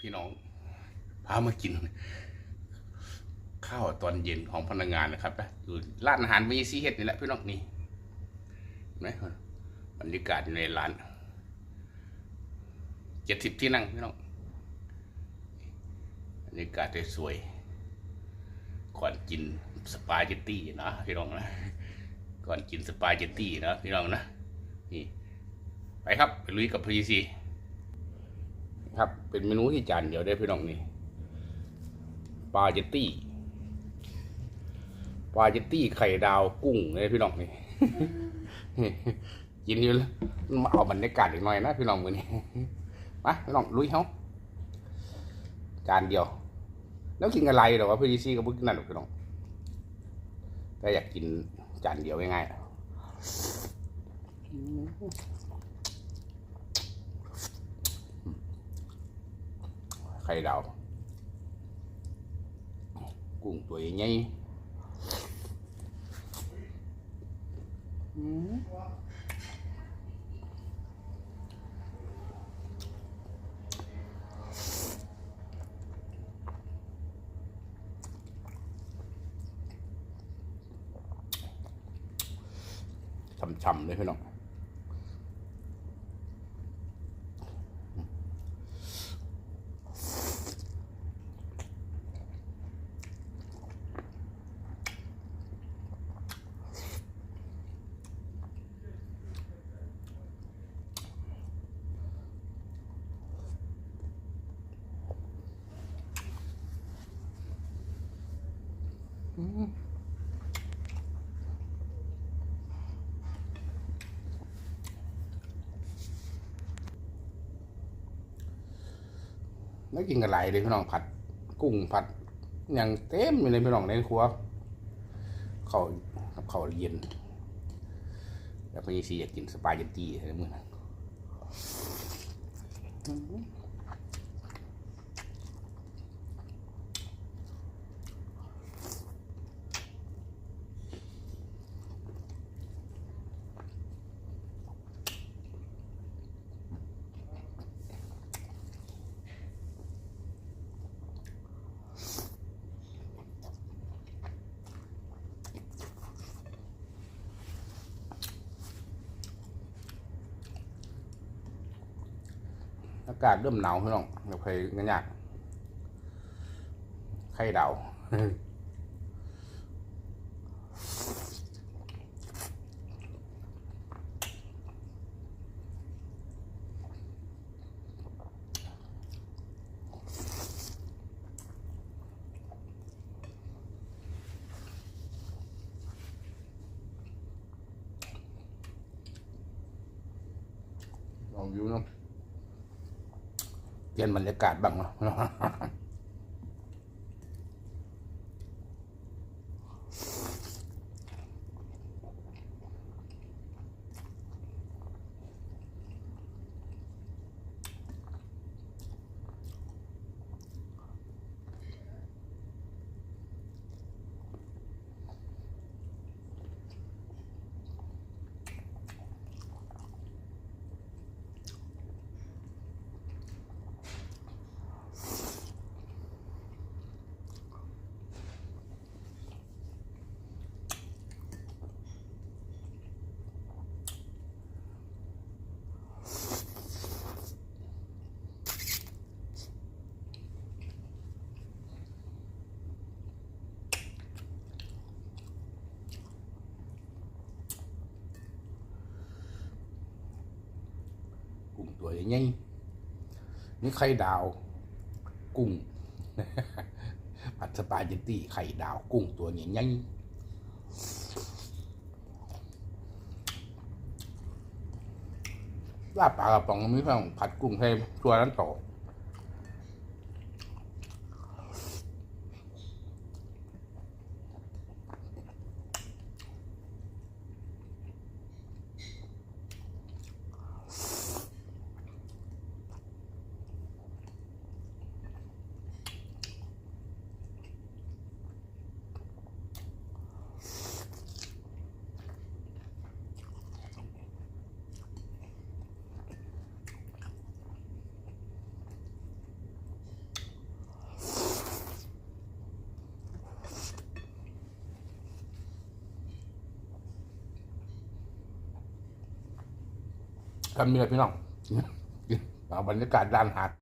พี่น้องพามากิน ข้าวตอนเย็นของพนักงานนะครับนะอยู่ร้านอาหารมีซีเฮ็ดนี่แหละพี่น้องนี่นไหมบรรยากาศในร้านเจ็ดสิบที่นั่งพี่น้องบรรยากาศสวยๆก่อนกินสปาเกตตี้นะพี่น้องนะก่อนกินสปาเกตตี้นะพี่น้องนะนี่ไปครับไปลุยกับพีซี ครับ เป็นเมนูที่จานเดียวได้พี่น้องนี่ปาเกตตี้ปลาเจตตี้ไข่ดาวกุ้งเลยพี่น้องนี่กินอยู่แล้วมาเอาบรรยากาศอีกหน่อยนะพี่น้องมือนี้มาพี่น้องลุยเขาจานเดียว แล้วกินอะไรหรอวะพี่ซีก็บ่กินนั่นหรอกพี่น้องแต่อยากกินจานเดียวง่ายๆ ไข่ดาวกุ้งตัวใหญ่ๆอืมช่ำๆเลยพี่น้อง แล้วกินกับไหลเลยพี่น้องผัด กุ้งผัดอย่างเต็มอยู่เลยพี่น้องในครัวเขากับเขาเย็น แล้วพี่ซีอยากกินสปาเกตตี้อะไรมือนั้น อากาศเริ่มหนาวพี่น้องเดี๋ยวใครกันยากไข่ดาวลองดูเนาะ เปลี่ยนบรรยากาศบ้างเนาะ ตัวใหญ่ๆนี่ไข่ดาว กุ้งผัดสปาเกตตี้ไข่ดาวกุ้งตัวใหญ่ๆลาบปลากระป๋องมีเพิ่งผัดกุ้งให้ตัวนั้นต่อ ทำมีอะไรพี่น้องเอาบรรยากาศด้านหาด